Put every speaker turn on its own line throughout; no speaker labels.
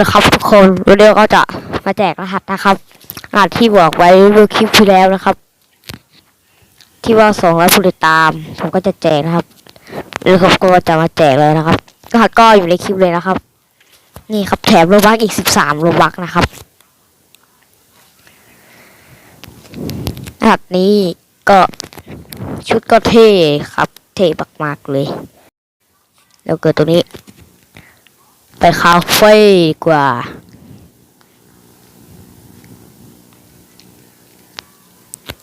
นะครับทุกคนวันนี้ก็จะมาแจกรหัสนะครับรหัสที่บอกไว้เมื่อคลิปที่แล้วนะครับ ที่ว่าสองร้อยผู้ติดตาม ผมก็จะแจกนะครับแล้วผมก็จะมาแจกเลยนะครับรหัสก็อยู่ในคลิปเลยนะครับ นี่ครับแถมโลบักอีกสิบสามโลบักนะครับรหัสนี้ก็ชุดก็เท่ครับ เท่มากๆเลย แล้วเกิดตัวนี้ คาเฟ่กว่า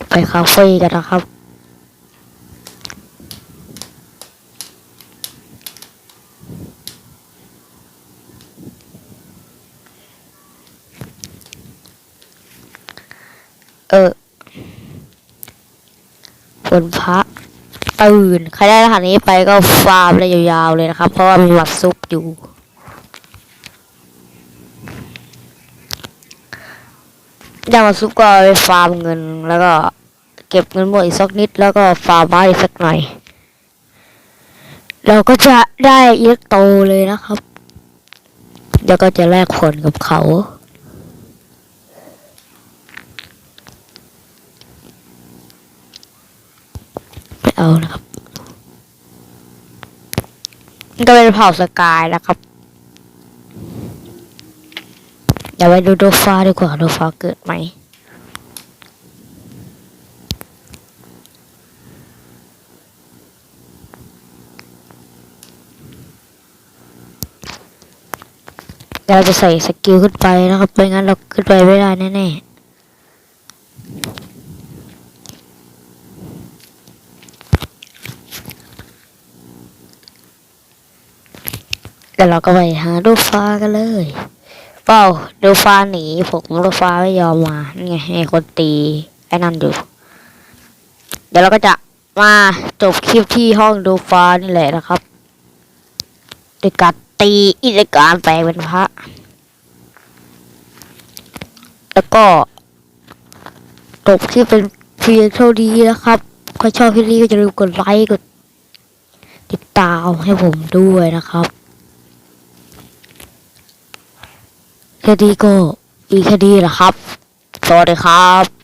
ไปคาเฟ่กันนะครับ เออฝนพระตื่น ใครได้รหัสนี้ไปก็ฟาร์มเลยยาวๆเลยนะครับ เพราะว่ามีหมัดซุปอยู่ ได้มาซุปก็ไปฟาร์มเงิน แล้วก็เก็บเงินหมดอีกสักนิด แล้วก็ฟาร์มบ้านอีกสักหน่อย เราก็จะได้เยอะโตเลยนะครับ แล้วก็จะแลกผลกับเขาไม่เอานะครับก็เป็นเผ่าสกายนะครับ เดี๋ยวไปดูโดฟ้าดีกว่าโดฟ้าเกิดไหมเดี๋ยวเราจะใส่สกิลขึ้นไปนะครับไม่งั้นเราขึ้นไปไม่ได้แน่ๆเดี๋ยวเราก็ไปหาโดฟ้ากันเลย เปล่าดูฟ้าหนีผมดูฟ้าไม่ยอมมานี่ไงคนตีไอ้นั่นอยู่ เดี๋ยวเราก็จะมาจบคลิปที่ห้องดูฟ้านี่แหละนะครับโดยการตีอิจการแปลงเป็นพระ แล้วก็จบคลิปเป็นเพียงเท่านี้นะครับใครชอบคลิปนี้ก็จะลืมกดไลค์กดติดตามให้ผมด้วยนะครับ แค่นี้ก็มีแค่นี้แหละครับ สวัสดีครับ